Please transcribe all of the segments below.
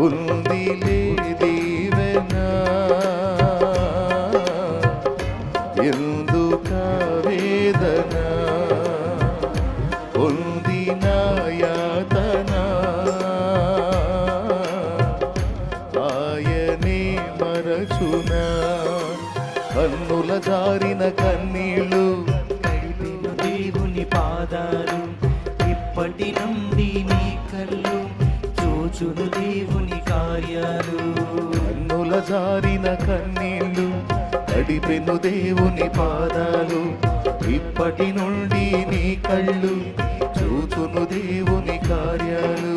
ఉంది లేదీవెనా జారిన కన్నీళ్ళు నడిపెను దేవుని పాదాలు ఇప్పటి నుండి నీ కళ్ళు చూచును దేవుని కార్యాలు.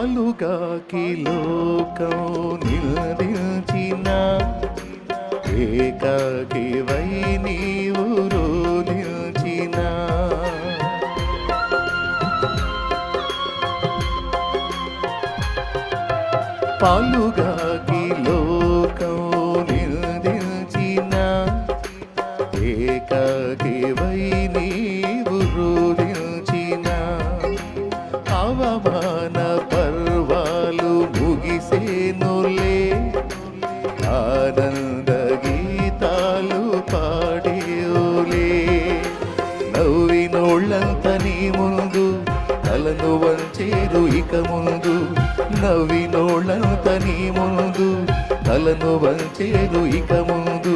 పాలుగాకి లోకం నిలదించిన ఏకాకి వై నీవు రోధించిన పాలుగాకి లోకం నిలదించిన ఏకాకి ఆనంద గీతాలు పాడేవులే నవ్వినోళ్ళంత నీ ముందు తలను వంచేదు ఇక ముందు. నవ్వినోళ్ళంత నీ ముందు తలను వంచేరు ఇక ముందు.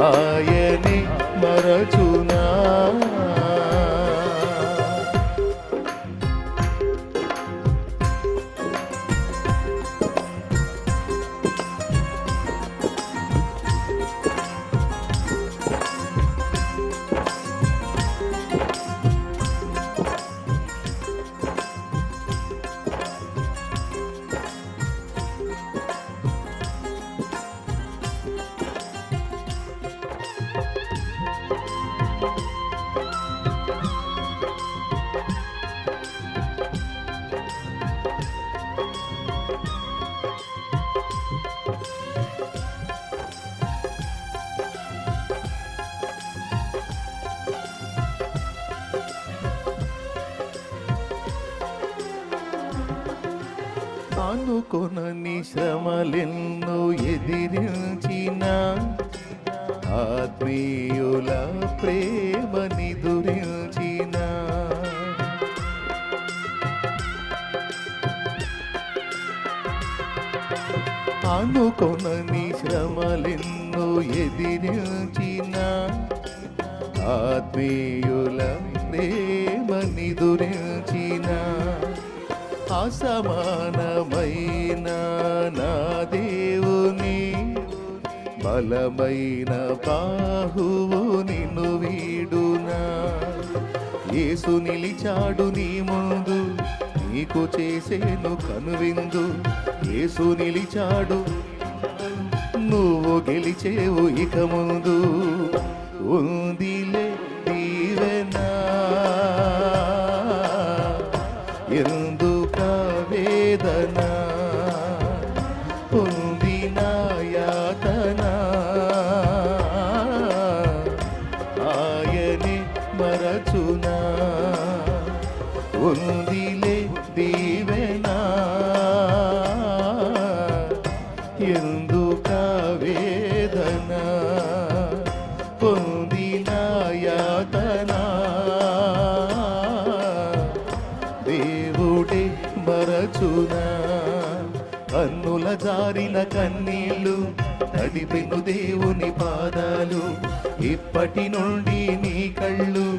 ఆయని మరచునా? అనుకొనని శ్రమలెన్నో ఎదిరించిన. ఆత్మీయుల ప్రేమని దురించిన. అనుకొనని శ్రమలెన్నో ఎదిరించిన. ఆత్మీయుల ప్రేమని దురించిన. అసమాన బలమైన బాహువు నిన్ను వీడునా? యేసు నిలిచాడు నీ ముందు నీకు చేసేను కనువిందు. యేసు నిలిచాడు నువ్వు గెలిచేవు ఇక ముందు. ఉందిలే దీవెనా. ఎందుక వేదనా? మరచునా ఉందిలే దీవెనా? ఎందుక వేదన? పొందిన యాతనా? దేవుడే మరచునా? కన్నుల జారిన కన్నీళ్ళు తడిపెను దేవుని పాదాలు. ఇప్పటి నుండి నీ కళ్ళు